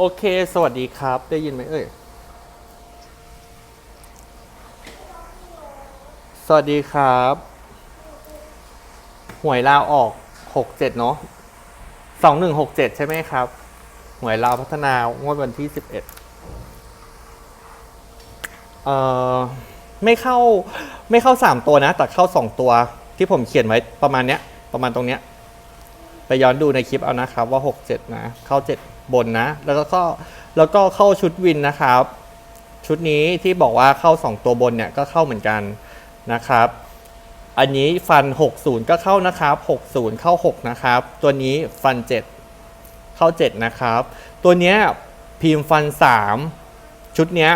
โอเค สวัสดีครับ ได้ยินไหมเอ่ย สวัสดีครับ หวยลาวออกหกเจ็ดเนาะสองหนึ่งหกเจ็ดใช่ไหมครับ หวยลาวพัฒนางวดวันที่สิบเอ็ดเอ่อ ไม่เข้าไม่เข้าสามตัวนะ แต่เข้าสองตัวที่ผมเขียนไว้ประมาณเนี้ย ประมาณตรงเนี้ย ไปย้อนดูในคลิปเอานะครับว่า6 7นะ เข้า7 บนนะ แล้วก็ แล้วก็เข้าชุดวินนะครับ ชุดนี้ที่บอกว่าเข้า 2 ตัวบนเนี่ยก็เข้าเหมือนกันนะครับ อันนี้ฟัน 60 ก็เข้านะครับ 60 เข้า 6 นะครับ ตัวนี้ฟัน 7 เข้า 7 นะครับ ตัวเนี้ยพิมพ์ฟัน 3 ชุดเนี้ย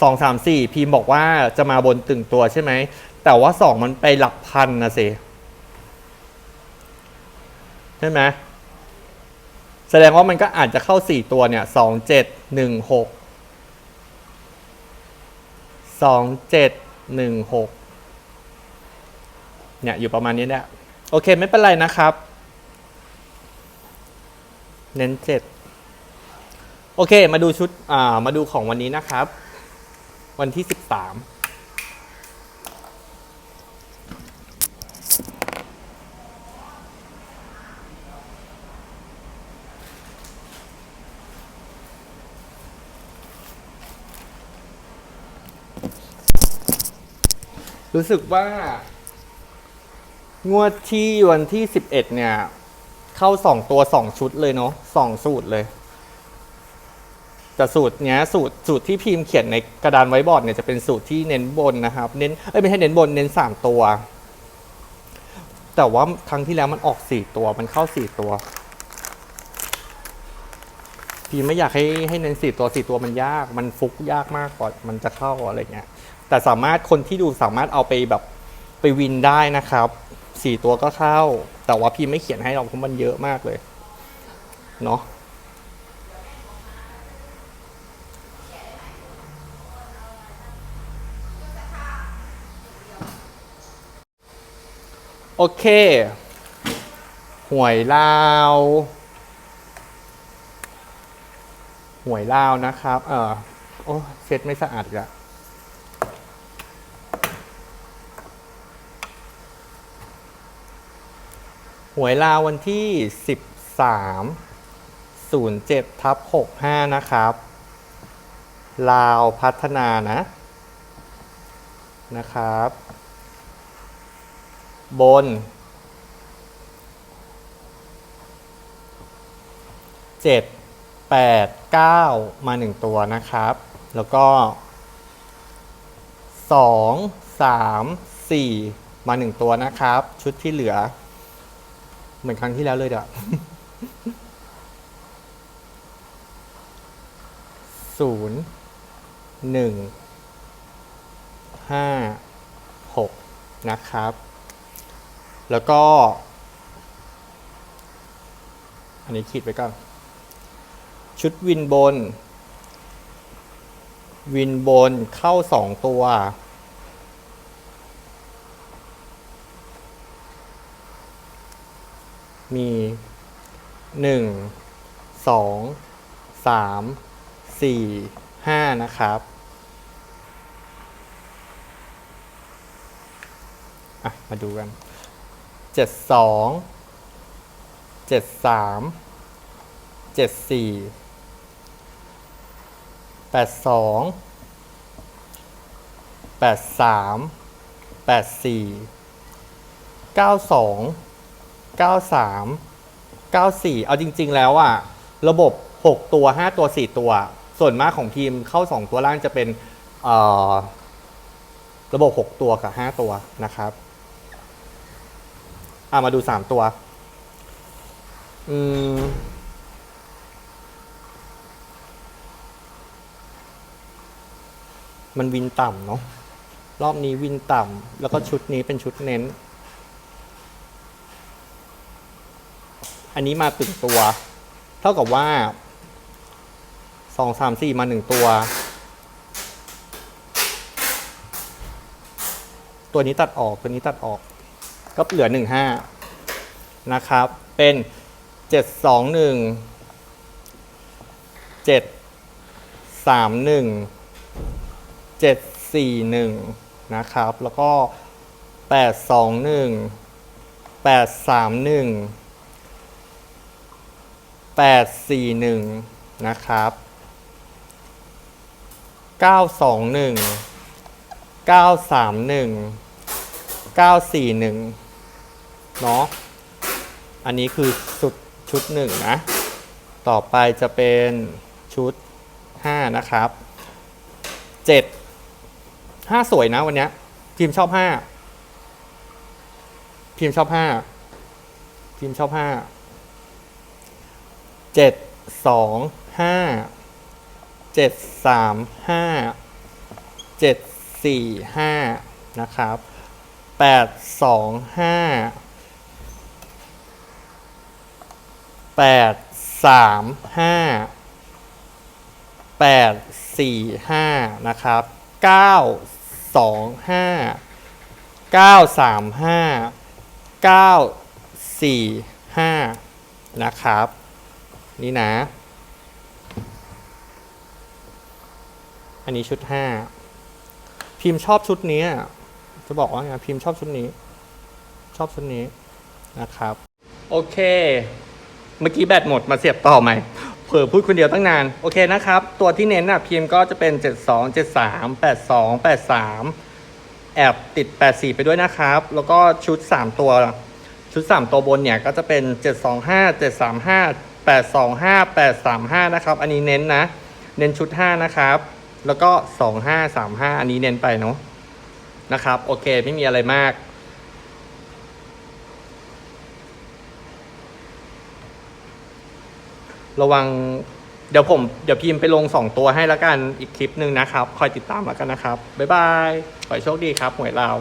2 3 4พิมพ์บอกว่าจะมาบนตึงตัวใช่ไหม แต่ว่า2มันไปหลักพันนะสิ ใช่ไหม แสดงว่ามันก็อาจจะเข้าสี่ตัวเนี่ยสองเจ็ดหนึ่งหกสองเจ็ดหนึ่งหกเนี่ยอยู่ประมาณนี้แหละโอเคไม่เป็นไรนะครับ เน้นเจ็ดโอเค มาดูชุดอ่ามาดูของวันนี้นะครับ วันที่สิบสาม รู้สึกว่างวดที่วันที่สิบเอ็ดเนี่ย เข้าสองตัวสองชุดเลยเนาะสองสูตรเลยแต่สูตรเนี้ยสูตรสูตรที่พิมพ์เขียนในกระดานไว้บอร์ดเนี่ยจะเป็นสูตรที่เน้นบนนะครับ เน้นเอ้ยไม่ใช่เน้นบนเน้นสามตัว แต่ว่าครั้งที่แล้วมันออกสี่ตัวมันเข้าสี่ตัว พี่ไม่อยากให้ให้เน้นสี่ตัวสี่ตัวมันยาก มันฟุกยากมากกว่ามันจะเข้าอะไรเงี้ย แต่สามารถคนที่ดูสามารถเอาไปแบบไปวินได้นะครับสี่ตัวก็เข้า แต่ว่าพี่ไม่เขียนให้เราเพราะมันเยอะมากเลยเนาะโอเคหวยลาวหวยลาวนะครับ เออโอ้เช็ดไม่สะอาดอีกอะ หวยลาววันที่ 13 07ทับ65 นะครับ ลาวพัฒนานะ นะครับ บนเจ็ดแปดเก้ามาหนึ่งตัวนะครับ แล้วก็สองสามสี่มาหนึ่งตัวนะครับ ชุดที่เหลือ เหมือนครั้งที่แล้วเลยเด้อศูนย์หนึ่งห้าหกนะครับ แล้วก็ อันนี้ขีดไว้ก่อน ชุดวินบน วินบนเข้าสองตัว มีหนึ่งสองสามสี่ห้านะครับอะมาดูกันเจ็ดสองเจ็ดสามเอามแปดสี่เก้าสามเก้าสี่เอาจริง ๆ แล้วอะระบบหกตัวห้าตัวสี่ตัว ส่วนมากของทีมเข้าสองตัวล่างจะเป็นเอ่อระบบหกตัวกับห้าตัวนะครับอะมาดูสามตัว อืมมันวินต่ำเนาะรอบนี้วินต่ำแล้วก็ชุดนี้เป็นชุดเน้น อันนี้มาตึงตัว เท่ากับว่าสองสามสี่มาหนึ่งตัว ตัวนี้ตัดออกตัวนี้ตัดออก ก็เหลือหนึ่งห้านะครับ เป็นเจ็ดสองหนึ่งเจ็ดสามหนึ่งเจ็ดสี่หนึ่งนะครับ แล้วก็แปดสองหนึ่งแปดสามหนึ่ง แปดสี่หนึ่งนะครับเก้าสองหนึ่งเก้าสามหนึ่งเก้าสี่หนึ่งเนาะ อันนี้คือชุดชุดหนึ่งนะ ต่อไปจะเป็นชุด 5 นะครับ 7 5 สวยนะวันนี้พิมพ์ชอบ 5 พิมพ์ชอบ 5 พิมพ์ชอบ 5 7 2 5 7 3 5 7 4 5นะครับ8 2 5แปดสามห้าแปดสี่ห้านะครับเก้าสองห้าเก้าสามห้าเก้าสี่ห้านะครับ นี่นะ อันนี้ชุดห้า พิมพ์ชอบชุดนี้อะจะบอกว่าไงพิมพ์ชอบชุดนี้ ชอบชุดนี้นะครับ โอเค เมื่อกี้แบตหมดมาเสียบต่อใหม่เผลอพูดคนเดียวตั้งนาน โอเคนะครับ ตัวที่เน้นอะพิมพ์ก็จะเป็น 72 73 82 83 แอบติด 84 ไปด้วยนะครับ แล้วก็ชุด 3 ตัว ชุด 3 ตัวบนเนี่ยก็จะเป็น 725 735 825 835 นะครับ อันนี้เน้นนะ เน้นชุด 5 นะครับ แล้วก็ 2535 อันนี้เน้นไปเนาะนะครับ โอเค ไม่มีอะไรมาก ระวัง เดี๋ยวผม เดี๋ยวพิมพ์ไปลง 2 ตัวให้แล้วกัน อีกคลิปหนึ่งนะครับ คอยติดตามแล้วกันนะครับ บ๊ายบาย ขอให้โชคดีครับ หวยลาว